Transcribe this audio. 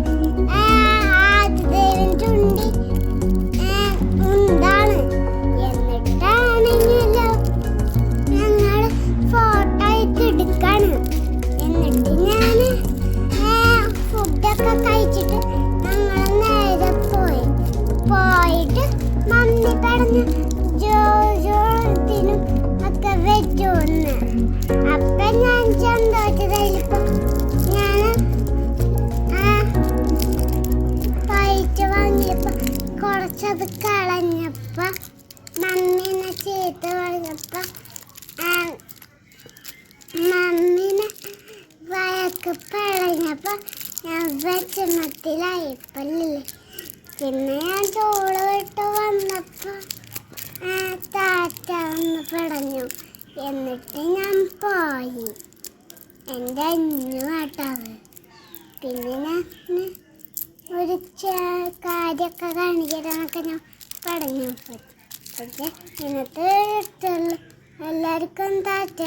Bye. പിന്നെ ഞാൻ ചോൾ വിട്ട് വന്നപ്പോ ആ, താറ്റ വന്ന് പറഞ്ഞു എന്നിട്ട് ഞാൻ പോയി. എന്റെ അഞ്ഞു കേട്ടത് പിന്നെ ഞാൻ ഒരു കാര്യമൊക്കെ കാണിക്കാനൊക്കെ ഞാൻ പറഞ്ഞു. പക്ഷെ ഇന്നത്തെ എല്ലാവർക്കും താറ്റ